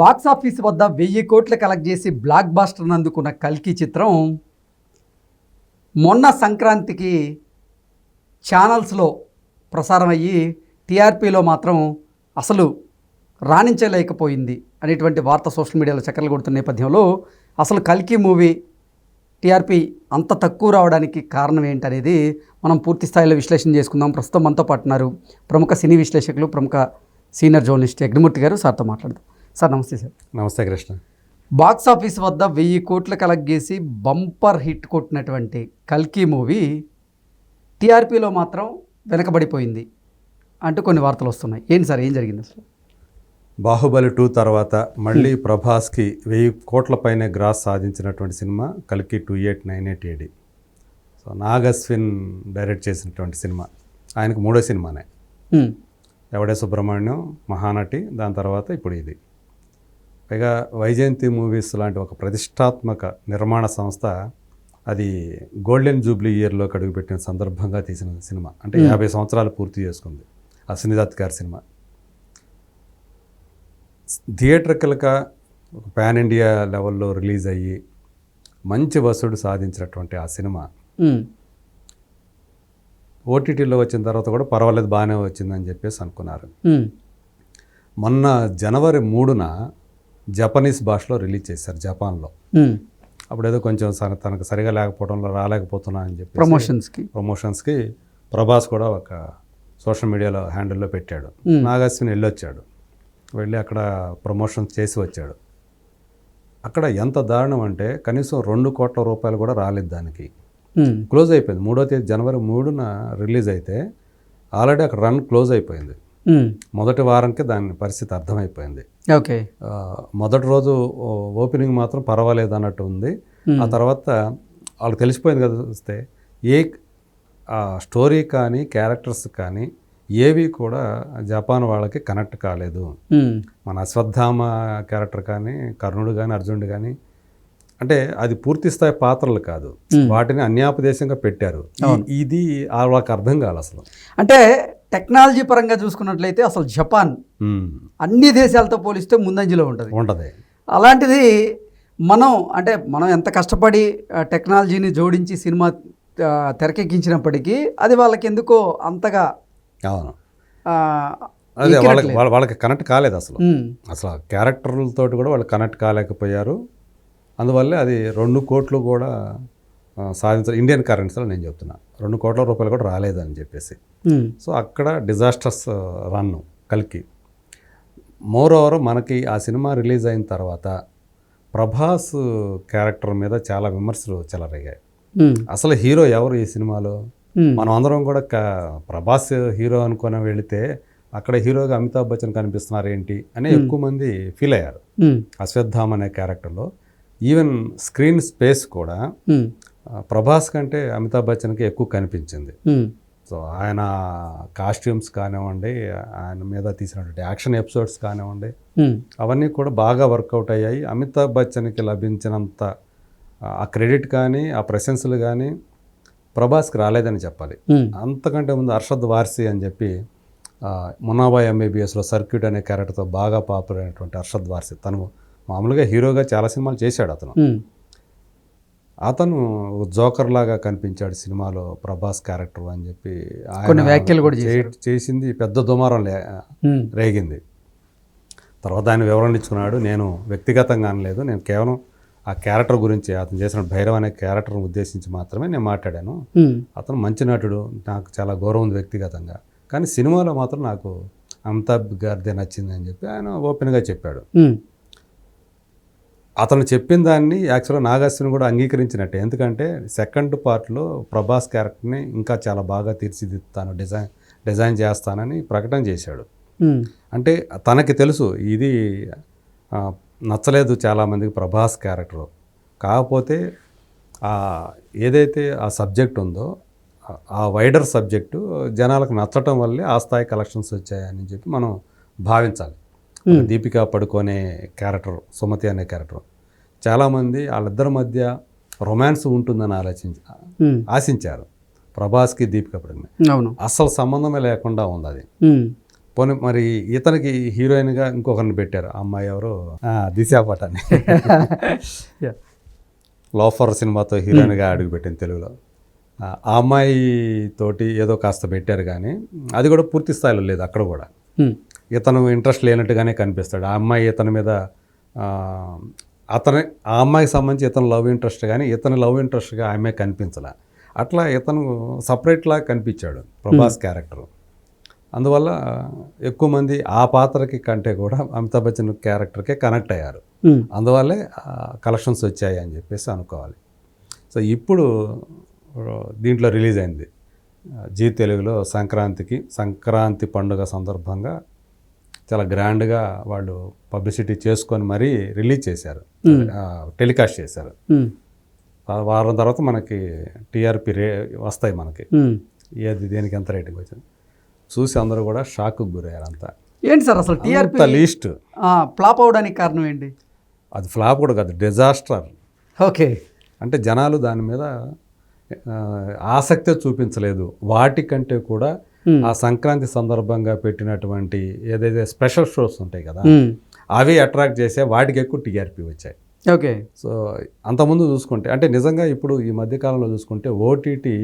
Box office వద్ద వెయ్యి కోట్లు కలెక్ట్ చేసి బ్లాక్ బాస్టర్ అందుకున్న కల్కి చిత్రం మొన్న సంక్రాంతికి ఛానల్స్లో ప్రసారం అయ్యి టీఆర్పీలో మాత్రం అసలు రాణించలేకపోయింది అనేటువంటి వార్త సోషల్ మీడియాలో చక్కర్లు కొడుతున్న నేపథ్యంలో అసలు కల్కి మూవీ టీఆర్పీ అంత తక్కువ రావడానికి కారణం ఏంటనేది మనం పూర్తి స్థాయిలో విశ్లేషణ చేసుకుందాం. ప్రస్తుతం మనతో పాటున్నారు ప్రముఖ సినీ విశ్లేషకులు ప్రముఖ సీనియర్ జర్నలిస్ట్ అగ్నిమూర్తి గారు. సార్తో మాట్లాడదాం. సార్ నమస్తే సార్. నమస్తే కృష్ణ. బాక్స్ ఆఫీస్ వద్ద వెయ్యి కోట్లు కలెక్ట్ చేసి బంపర్ హిట్ కొట్టినటువంటి కల్కి మూవీ టీఆర్పీలో మాత్రం వెనకబడిపోయింది అంటూ కొన్ని వార్తలు వస్తున్నాయి. ఏంటి సార్ ఏం జరిగింది అసలు? బాహుబలి టూ తర్వాత మళ్ళీ ప్రభాస్కి వెయ్యి కోట్ల పైనే గ్రాస్ సాధించినటువంటి సినిమా కలికి two eight nine eight AD. So Nagashwin direct చేసినటువంటి సినిమా. ఆయనకు మూడో సినిమానే. ఎవడే సుబ్రహ్మణ్యం మహానటి దాని తర్వాత ఇప్పుడు ఇది. పైగా వైజయంతి మూవీస్ లాంటి ఒక ప్రతిష్టాత్మక నిర్మాణ సంస్థ అది గోల్డెన్ జూబ్లీ ఇయర్లో అడుగుపెట్టిన సందర్భంగా తీసిన సినిమా. అంటే యాభై సంవత్సరాలు పూర్తి చేసుకుంది. అశ్వినిదత్ గారి సినిమా. థియేటర్కల్గా ఒక పాన్ ఇండియా లెవెల్లో రిలీజ్ అయ్యి మంచి వసూడు సాధించినటువంటి ఆ సినిమా. ఓటీటీలో వచ్చిన తర్వాత కూడా పర్వాలేదు బాగానే వచ్చిందని చెప్పేసి అనుకున్నారు. మొన్న జనవరి మూడున జపనీస్ భాషలో రిలీజ్ చేశారు జపాన్లో హ్మ్. అప్పుడేదో కొంచెం తనకు సరిగా లేకపోవడంలో రాలేకపోతున్నా అని చెప్పి ప్రమోషన్స్కి ప్రమోషన్స్కి ప్రభాస్ కూడా ఒక సోషల్ మీడియాలో హ్యాండిల్లో పెట్టాడు. నాగార్జున వెళ్ళొచ్చాడు వెళ్ళి అక్కడ ప్రమోషన్స్ చేసి వచ్చాడు అక్కడ ఎంత దారుణం అంటే కనీసం రెండు కోట్ల రూపాయలు కూడా రాలేదు దానికి. క్లోజ్ అయిపోయింది మూడో తేదీ జనవరి మూడున రిలీజ్ అయితే ఆల్రెడీ అక్కడ రన్ క్లోజ్ అయిపోయింది. మొదటి వారానికి దాని పరిస్థితి అర్థమైపోయింది. ఓకే మొదటి రోజు ఓపెనింగ్ మాత్రం పర్వాలేదు అన్నట్టు ఉంది ఆ తర్వాత వాళ్ళకి తెలిసిపోయింది కదా చూస్తే ఏ స్టోరీ కానీ క్యారెక్టర్స్ కానీ ఏవి కూడా జపాన్ వాళ్ళకి కనెక్ట్ కాలేదు. హ్మ్. మన అశ్వత్థామ క్యారెక్టర్ కానీ కర్ణుడు కానీ అర్జునుడు కానీ అంటే అది పూర్తి స్థాయి పాత్రలు కాదు. వాటిని అన్యాపదేశంగా పెట్టారు. ఇది ఆ వాళ్ళకి అర్థం కాదు అసలు. అంటే టెక్నాలజీ పరంగా చూసుకున్నట్లయితే అసలు జపాన్ అన్ని దేశాలతో పోలిస్తే ముందంజలో ఉంటుంది. ఉంటది. అలాంటిది మనం అంటే మనం ఎంత కష్టపడి టెక్నాలజీని జోడించి సినిమా తెరకెక్కించినప్పటికీ అది వాళ్ళకి ఎందుకో అంతగా అవును. అదే వాళ్ళకి వాళ్ళకి కనెక్ట్ కాలేదు అసలు. అసలు క్యారెక్టర్లతో కూడా వాళ్ళు కనెక్ట్ కాలేకపోయారు. అందువల్ల అది రెండు కోట్లు కూడా సాధించాలి ఇండియన్ కరెన్సీలో నేను చెప్తున్నా. రెండు కోట్ల రూపాయలు కూడా రాలేదని చెప్పేసి. సో అక్కడ డిజాస్టర్స్ రన్ కలికి. మోర్ ఓవర్ మనకి ఆ సినిమా రిలీజ్ అయిన తర్వాత ప్రభాస్ క్యారెక్టర్ మీద చాలా విమర్శలు చెలరేగాయి. ఉమ్, అసలు హీరో ఎవరు ఈ సినిమాలో? మనం అందరం కూడా ప్రభాస్ హీరో అనుకుని వెళితే అక్కడ హీరోగా అమితాబ్ బచ్చన్ కనిపిస్తున్నారు ఏంటి అని ఎక్కువ మంది ఫీల్ అయ్యారు. అశ్వత్థామ్ అనే క్యారెక్టర్లో ఈవెన్ స్క్రీన్ స్పేస్ కూడా ప్రభాస్ కంటే అమితాబ్ బచ్చన్కి ఎక్కువ కనిపించింది. సో ఆయన కాస్ట్యూమ్స్ కానివ్వండి ఆయన మీద తీసినటువంటి యాక్షన్ ఎపిసోడ్స్ కానివ్వండి అవన్నీ కూడా బాగా వర్కౌట్ అయ్యాయి. అమితాబ్ బచ్చన్కి లభించినంత ఆ క్రెడిట్ కానీ ఆ ప్రశంసలు కానీ ప్రభాస్కి రాలేదని చెప్పాలి. అంతకంటే ముందు అర్షద్ వార్సి అని చెప్పి మునాబాయ్ ఎంబీబీఎస్లో సర్క్యూట్ అనే క్యారెక్టర్తో బాగా పాపులర్ అయినటువంటి అర్షద్ వార్సి తను మామూలుగా హీరోగా చాలా సినిమాలు చేశాడు అతను. అతను జోకర్ లాగా కనిపించాడు సినిమాలో ప్రభాస్ క్యారెక్టర్ అని చెప్పి. కొన్ని వ్యాఖ్యలు కూడా చేసింది పెద్ద దుమారం రేగింది. తర్వాత ఆయన వివరణ ఇచ్చుకున్నాడు. నేను వ్యక్తిగతంగా అనలేదు. నేను కేవలం ఆ క్యారెక్టర్ గురించి అతను చేసిన భైరవ్ అనే క్యారెక్టర్ను ఉద్దేశించి మాత్రమే నేను మాట్లాడాను. అతను మంచి నటుడు నాకు చాలా గౌరవం ఉంది వ్యక్తిగతంగా. కానీ సినిమాలో మాత్రం నాకు అమితాబ్ గారిదే నచ్చింది అని చెప్పి ఆయన ఓపెన్గా చెప్పాడు. అతను చెప్పిన దాన్ని యాక్చువల్గా నాగార్జున కూడా అంగీకరించినట్టే. ఎందుకంటే సెకండ్ పార్ట్లో ప్రభాస్ క్యారెక్టర్ని ఇంకా చాలా బాగా తీర్చిదిద్దుతాను డిజైన్ డిజైన్ చేస్తానని ప్రకటన చేశాడు. అంటే తనకి తెలుసు ఇది నచ్చలేదు చాలామందికి ప్రభాస్ క్యారెక్టర్. కాకపోతే ఏదైతే ఆ సబ్జెక్ట్ ఉందో ఆ- వైడర్ సబ్జెక్టు జనాలకు నచ్చటం వల్లే ఆ స్థాయి కలెక్షన్స్ వచ్చాయని చెప్పి మనం భావించాలి. దీపికా పడుకోనే క్యారెక్టర్ సుమతి అనే క్యారెక్టర్. చాలామంది వాళ్ళిద్దరి మధ్య రొమాన్స్ ఉంటుందని ఆలోచించి ఆశించారు. ప్రభాస్కి దీపికా పడుకోనే. అవును. అసలు సంబంధమే లేకుండా ఉంది అది. పోనీ మరి ఇతనికి హీరోయిన్గా ఇంకొకరిని పెట్టారు. ఆ అమ్మాయి ఎవరు? దిశా పటాని. Yeah. లోఫర్ సినిమాతో హీరోయిన్గా అడుగుపెట్టింది తెలుగులో. ఆ అమ్మాయి తోటి ఏదో కాస్త పెట్టారు కానీ అది కూడా పూర్తి స్థాయిలో లేదు అక్కడ కూడా. ఇతను ఇంట్రెస్ట్ లేనట్టుగానే కనిపిస్తాడు. ఆ అమ్మాయి ఇతని మీద అతని ఆ అమ్మాయికి సంబంధించి ఇతను లవ్ ఇంట్రెస్ట్ కానీ ఇతని లవ్ ఇంట్రెస్ట్గా ఆమె కనిపించలే. అట్లా ఇతను సపరేట్లా కనిపించాడు ప్రభాస్ క్యారెక్టర్ అందువల్ల ఎక్కువ మంది ఆ పాత్రకి కంటే కూడా అమితాబ్ బచ్చన్ క్యారెక్టర్కే కనెక్ట్ అయ్యారు. ఉమ్, అందువల్లే కలెక్షన్స్ వచ్చాయి అని చెప్పేసి అనుకోవాలి. సో ఇప్పుడు దీంట్లో రిలీజ్ అయింది. జీ తెలుగులో సంక్రాంతికి సంక్రాంతి పండుగ సందర్భంగా చాలా గ్రాండ్గా వాళ్ళు పబ్లిసిటీ చేసుకొని మరీ రిలీజ్ చేశారు. టెలికాస్ట్ చేశారు. వారం తర్వాత మనకి టీఆర్పీ రే వస్తాయి మనకి. ఏది దేనికి ఎంత రేటింగ్ వచ్చింది? చూసి అందరూ కూడా షాక్కి గురయ్యారు అంతా ఏంటి సార్ అసలు టీఆర్పీ లీస్ట్. ఫ్లాప్ అవడానికి కారణం ఏంటి? అది ఫ్లాప్ కూడా కాదు డిజాస్టర్. ఓకే. అంటే జనాలు దాని మీద ఆసక్తే చూపించలేదు. వాటికంటే కూడా. ఆ సంక్రాంతి సందర్భంగా పెట్టినటువంటి ఏదైతే స్పెషల్ షోస్ ఉంటాయి కదా ఉమ్, అవి అట్రాక్ట్ చేసే వాటికి ఎక్కువ టీఆర్పీ వచ్చాయి. ఓకే. సో అంతకుముందు చూసుకుంటే అంటే నిజంగా ఇప్పుడు ఈ మధ్యకాలంలో చూసుకుంటే ఓటీటీ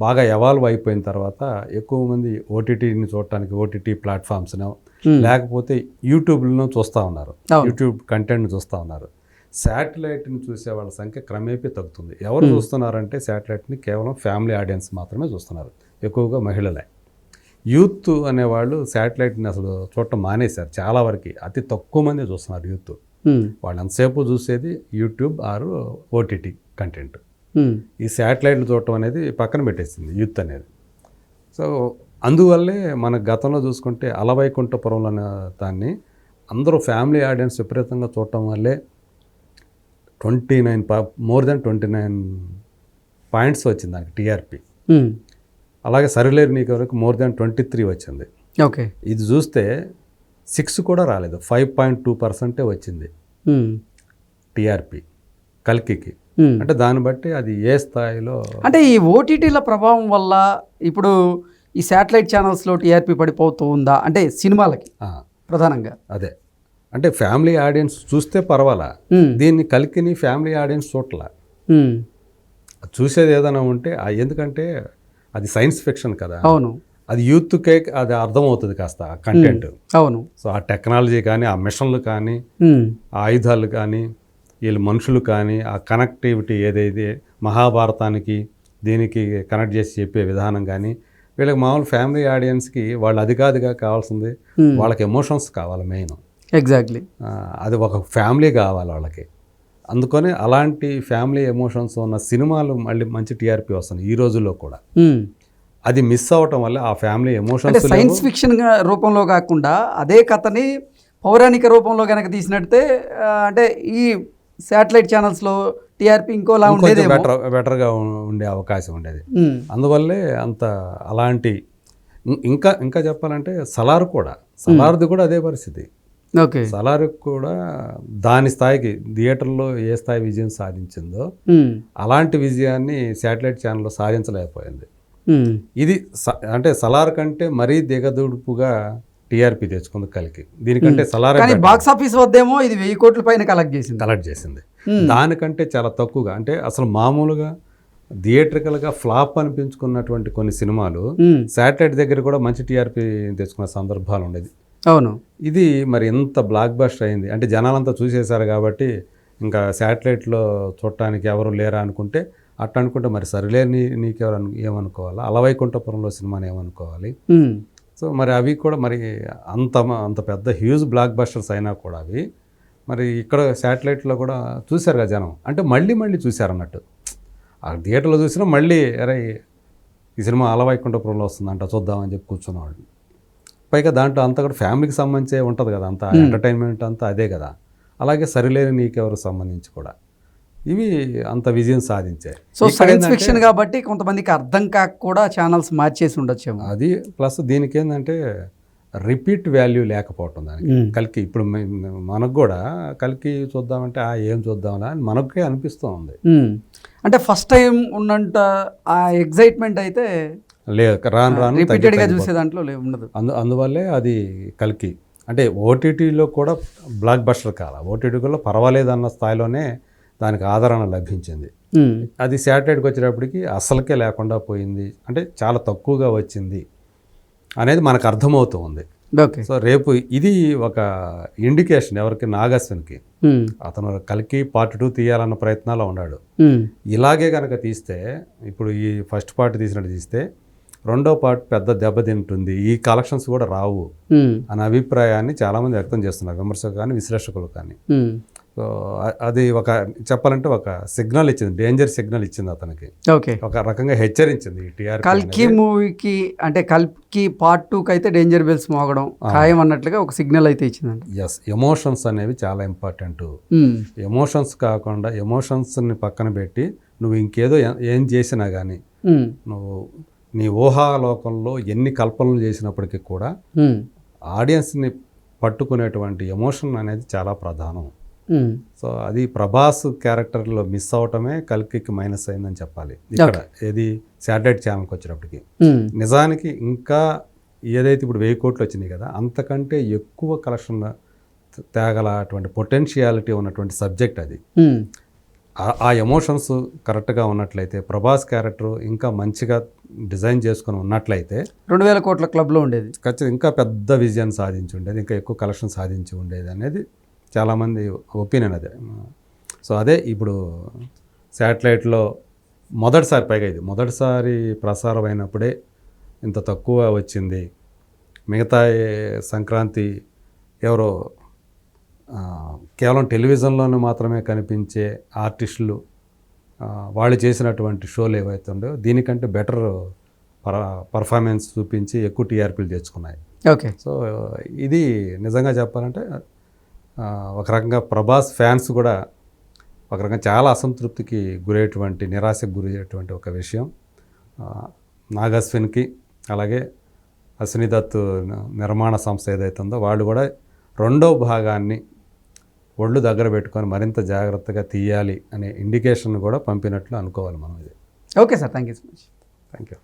బాగా ఎవాల్వ్ అయిపోయిన తర్వాత ఎక్కువ మంది ఓటీటీని చూడటానికి ఓటీటీ ప్లాట్ఫామ్స్ను Hmm. లేకపోతే యూట్యూబ్లను చూస్తూ ఉన్నారు. యూట్యూబ్ కంటెంట్ని చూస్తూ ఉన్నారు. శాటిలైట్ని చూసే వాళ్ళ సంఖ్య క్రమేపీ తగ్గుతుంది. ఎవరు చూస్తున్నారంటే శాటిలైట్ని కేవలం ఫ్యామిలీ ఆడియన్స్ మాత్రమే చూస్తున్నారు. ఎక్కువగా మహిళలే. యూత్ అనేవాళ్ళు శాటిలైట్ని అసలు చూడటం మానేశారు చాలా వరకు. అతి తక్కువ మంది చూస్తున్నారు యూత్. వాళ్ళు ఎంతసేపు చూసేది? యూట్యూబ్ ఆరు ఓటీటీ కంటెంట్. ఈ శాటిలైట్లు చూడటం అనేది పక్కన పెట్టేసింది యూత్ అనేది. సో అందువల్లే మన గతంలో చూసుకుంటే అలవైకుంఠపురంలో అనే దాన్ని అందరూ ఫ్యామిలీ ఆడియన్స్ విపరీతంగా చూడటం వల్లే ట్వంటీ నైన్ పా more than twenty nine points వచ్చింది దానికి టీఆర్పీ. అలాగే సరిలేరు నీకు వరకు మోర్ దెన్ ట్వంటీ త్రీ వచ్చింది. ఓకే. ఇది చూస్తే సిక్స్ కూడా రాలేదు. ఫైవ్ పాయింట్ టూ పర్సెంటే వచ్చింది. టీఆర్పీ కల్కికి. అంటే దాన్ని బట్టి అది ఏ స్థాయిలో అంటే ఈ ఓటీటీల ప్రభావం వల్ల ఇప్పుడు ఈ శాటిలైట్ ఛానల్స్లో టీఆర్పీ పడిపోతూ ఉందా? అంటే సినిమాలకి ప్రధానంగా. అదే. అంటే ఫ్యామిలీ ఆడియన్స్ చూస్తే పర్వాలా? దీన్ని కలికిని ఫ్యామిలీ ఆడియన్స్ చూడలా చూసేది ఏదైనా ఉంటే ఎందుకంటే అది సైన్స్ ఫిక్షన్ కదా. అవును. అది యూత్కే అది అర్థమవుతుంది కాస్త కంటెంట్ అవును. సో ఆ టెక్నాలజీ కానీ ఆ మిషన్లు కానీ ఆ ఆయుధాలు కానీ వీళ్ళు మనుషులు కానీ ఆ కనెక్టివిటీ ఏదైతే మహాభారతానికి దీనికి కనెక్ట్ చేసి చెప్పే విధానం కానీ వీళ్ళకి మామూలు ఫ్యామిలీ ఆడియన్స్కి వాళ్ళు అది కాదుగా కావాల్సింది. వాళ్ళకి ఎమోషన్స్ కావాలి మెయిన్ ఎగ్జాక్ట్లీ అది ఒక ఫ్యామిలీ కావాలి వాళ్ళకి. అందుకని అలాంటి ఫ్యామిలీ ఎమోషన్స్ ఉన్న సినిమాలు మళ్ళీ మంచి టీఆర్పీ వస్తుంది ఈ రోజుల్లో కూడా. అది మిస్ అవ్వటం వల్ల ఆ ఫ్యామిలీ ఎమోషన్స్ సైన్స్ ఫిక్షన్ రూపంలో కాకుండా అదే కథని పౌరాణిక రూపంలో కనుక తీసినట్టే అంటే ఈ శాటిలైట్ ఛానల్స్లో టీఆర్పీ ఇంకోలా ఉండేదేమో. బెటర్ బెటర్గా ఉండే అవకాశం ఉండేది. అందువల్లే అంత అలాంటి ఇంకా ఇంకా చెప్పాలంటే సలార్ కూడా సలార్ది కూడా అదే పరిస్థితి. ఓకే. సలార్ కూడా దాని స్థాయికి థియేటర్లో ఏ స్థాయి విజయం సాధించిందో అలాంటి విజయాన్ని శాటిలైట్ ఛానల్లో సాధించలేకపోయింది. ఇది అంటే సలార్ కంటే మరీ దిగదుడుపుగా టీఆర్పీ తెచ్చుకుంది కలికి. దీనికంటే సలార్ కానీ బాక్స్ ఆఫీస్ వద్దేమో ఇది వెయ్యి కోట్ల పైన కలెక్ట్ చేసింది. కలెక్ట్ చేసింది. దానికంటే చాలా తక్కువగా అంటే అసలు మామూలుగా థియేట్రికల్గా ఫ్లాప్ అనిపించుకున్నటువంటి కొన్ని సినిమాలు శాటిలైట్ దగ్గర కూడా మంచి టీఆర్పీ తెచ్చుకున్న సందర్భాలు ఉండేది. అవును. ఇది మరి ఎంత బ్లాక్ బస్టర్ అయింది? అంటే జనాలంతా చూసేశారు కాబట్టి ఇంకా శాటిలైట్లో చూడటానికి ఎవరు లేరా అనుకుంటే అట్లా అనుకుంటే మరి సరిలే నీ నీకెవరు ఏమనుకోవాలా? అలవైకుంఠపురంలో సినిమాని ఏమనుకోవాలి? సో మరి అవి కూడా మరి అంత అంత పెద్ద హ్యూజ్ బ్లాక్ బస్టర్స్ అయినా కూడా అవి మరి ఇక్కడ శాటిలైట్లో కూడా చూశారు కదా జనం. అంటే మళ్ళీ మళ్ళీ చూశారు అన్నట్టు ఆ థియేటర్లో చూసినా మళ్ళీ అరే ఈ సినిమా అలవైకుంఠపురంలో వస్తుందంట చూద్దామని చెప్పి కూర్చున్నవాళ్ళు. పైగా దాంట్లో అంతా కూడా ఫ్యామిలీకి సంబంధించే ఉంటుంది కదా అంతా ఎంటర్టైన్మెంట్ అంతా అదే కదా. అలాగే సరిలేని నీకెవరు సంబంధించి కూడా. ఇవి అంత విజయం సాధించాయి. సో సైన్స్ ఫిక్షన్ కాబట్టి కొంతమందికి అర్థం కాక కూడా ఛానల్స్ మార్చేసి ఉండొచ్చేమో. అది ప్లస్ దీనికి ఏంటంటే రిపీట్ వాల్యూ లేకపోవటం దానికి. కలికి ఇప్పుడు మనకు కూడా కలికి చూద్దామంటే ఆ ఏం చూద్దామని అని మనకే అనిపిస్తూ ఉంది. అంటే ఫస్ట్ టైం ఉన్నంత ఆ ఎగ్జైట్మెంట్ అయితే లే రాను రాను రిపీటెడ్గా చూసే దాంట్లో ఉండదు. అందు అందువల్లే అది కల్కి. అంటే ఓటీటీలో కూడా బ్లాక్ బస్టర్ కాల. ఓటీటీలో పర్వాలేదన్న స్థాయిలోనే దానికి ఆదరణ లభించింది. అది శాటిలైట్కి వచ్చేటప్పటికి అసలుకే లేకుండా పోయింది. అంటే చాలా తక్కువగా వచ్చింది అనేది మనకు అర్థమవుతూ ఉంది. ఓకే. సో రేపు ఇది ఒక ఇండికేషన్ ఎవరికి? నాగస్విన్కి ఉమ్. అతను కలికి పార్ట్ టూ తీయాలన్న ప్రయత్నాల్లో ఉన్నాడు. ఇలాగే కనుక తీస్తే ఇప్పుడు ఈ ఫస్ట్ పార్ట్ తీసినట్టు తీస్తే రెండో పార్ట్ పెద్ద దెబ్బతింటుంది ఈ కలెక్షన్స్ కూడా రావు. అనే అభిప్రాయాన్ని చాలామంది వ్యక్తం చేస్తున్నారు. విమర్శకులు కానీ విశ్లేషకులు కానీ. సో అది ఒక చెప్పాలంటే ఒక సిగ్నల్ ఇచ్చింది. డేంజర్ సిగ్నల్ ఇచ్చింది అతనికి. ఓకే. ఒక రకంగా హెచ్చరించింది కల్కి మూవీకి అంటే కల్కి పార్ట్ టూకి అయితే డేంజర్ బెల్స్ మోగడం ఖాయం అన్నట్లుగా ఒక సిగ్నల్ అయితే ఇచ్చిందండి ఎస్ ఎమోషన్స్ అనేవి చాలా ఇంపార్టెంట్. ఎమోషన్స్ కాకుండా ఎమోషన్స్ని పక్కన పెట్టి నువ్వు ఇంకేదో ఏ- చేసినా కానీ. నువ్వు నీ ఊహాలోకంలో ఎన్ని కల్పనలు చేసినప్పటికీ కూడా. ఆడియన్స్ని పట్టుకునేటువంటి ఎమోషన్ అనేది చాలా ప్రధానం. సో అది ప్రభాస్ క్యారెక్టర్లో మిస్ అవటమే కల్కికి మైనస్ అయిందని చెప్పాలి ఇక్కడ ఏది శాటిలైట్ ఛానల్కి వచ్చేటప్పటికి ఉమ్. నిజానికి ఇంకా ఏదైతే ఇప్పుడు వెయ్యి కోట్లు వచ్చినాయి కదా అంతకంటే ఎక్కువ కలెక్షన్ తేగల అటువంటి పొటెన్షియాలిటీ ఉన్నటువంటి సబ్జెక్ట్ అది. ఆ- ఎమోషన్స్ కరెక్ట్గా ఉన్నట్లయితే ప్రభాస్ క్యారెక్టర్ ఇంకా మంచిగా డిజైన్ చేసుకొని ఉన్నట్లయితే రెండు వేల కోట్ల క్లబ్లో ఉండేది. ఖచ్చితంగా ఇంకా పెద్ద విజయం సాధించి ఉండేది ఇంకా ఎక్కువ కలెక్షన్ సాధించి ఉండేది అనేది చాలామంది ఒపీనియన్ అదే. సో అదే ఇప్పుడు శాటిలైట్లో మొదటిసారి పైగా ఇది మొదటిసారి ప్రసారం అయినప్పుడే ఇంత తక్కువ వచ్చింది. మిగతా సంక్రాంతి ఎవరో కేవలం టెలివిజన్లోనే మాత్రమే కనిపించే ఆర్టిస్టులు వాళ్ళు చేసినటువంటి షోలు ఏవైతే ఉండో దీనికంటే బెటర్ పర పర్ఫార్మెన్స్ చూపించి ఎక్కువ టీఆర్పీలు తెచ్చుకున్నాయి. ఓకే. సో ఇది నిజంగా చెప్పాలంటే ఒక రకంగా ప్రభాస్ ఫ్యాన్స్ కూడా ఒక రకంగా చాలా అసంతృప్తికి గురయ్యేటువంటి నిరాశకు గురయ్యేటువంటి ఒక విషయం. ఆ, నాగ్ అశ్విన్కి అలాగే అశ్విని దత్ నిర్మాణ సంస్థ ఏదైతే ఉందో వాళ్ళు కూడా రెండో భాగాన్ని ఒళ్ళు దగ్గర పెట్టుకొని మరింత జాగ్రత్తగా తీయాలి అనే ఇండికేషన్ కూడా పంపినట్లు అనుకోవాలి మనం ఇది. Okay sir thank you so much thank you